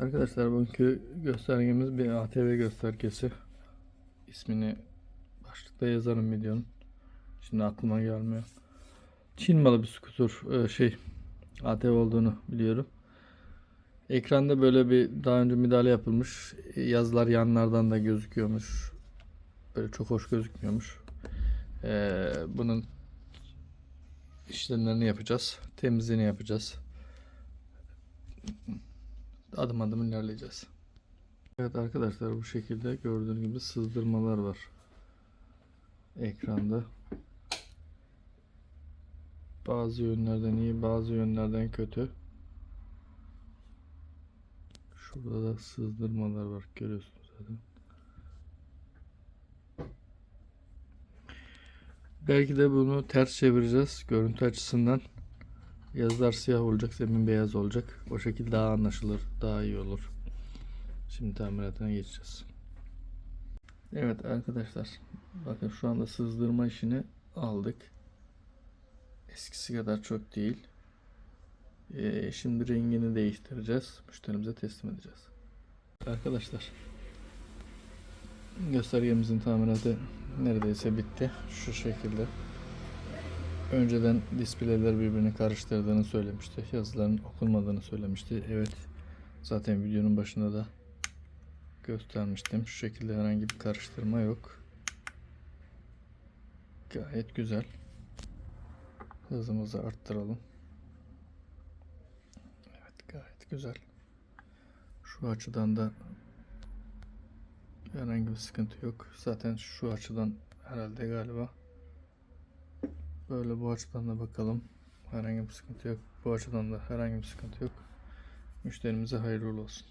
arkadaşlar bugünkü göstergemiz bir ATV göstergesi. İsmini başlıkta yazarım videonun. Şimdi aklıma gelmiyor. Çin malı bir skuter e, şey ATV olduğunu biliyorum. Ekranda böyle bir daha önce müdahale yapılmış. Yazılar yanlardan da gözüküyormuş. Böyle çok hoş gözükmüyormuş. Ee, bunun işlemlerini yapacağız. Temizliğini yapacağız. Adım adım ilerleyeceğiz. Evet arkadaşlar bu şekilde gördüğünüz gibi sızdırmalar var. Ekranda. Bazı yönlerden iyi, bazı yönlerden kötü. Şurada da sızdırmalar var görüyorsunuz zaten. Belki de bunu ters çevireceğiz görüntü açısından. Yazılar siyah olacak, zemin beyaz olacak. O şekilde daha anlaşılır, daha iyi olur. Şimdi tamiratına geçeceğiz. Evet arkadaşlar, bakın şu anda sızdırma işini aldık. Eskisi kadar çok değil. Ee, şimdi rengini değiştireceğiz. Müşterimize teslim edeceğiz. Arkadaşlar, göstergemizin tamiratı neredeyse bitti. Şu şekilde. Önceden displayler birbirini karıştırdığını söylemişti. Yazıların okunmadığını söylemişti. Evet. Zaten videonun başında da göstermiştim. Şu şekilde herhangi bir karıştırma yok. Gayet güzel. Hızımızı arttıralım. Evet gayet güzel. Şu açıdan da herhangi bir sıkıntı yok. Zaten şu açıdan herhalde galiba Böyle bu açıdan da bakalım. Herhangi bir sıkıntı yok. Bu açıdan da herhangi bir sıkıntı yok. Müşterimize hayırlı olsun.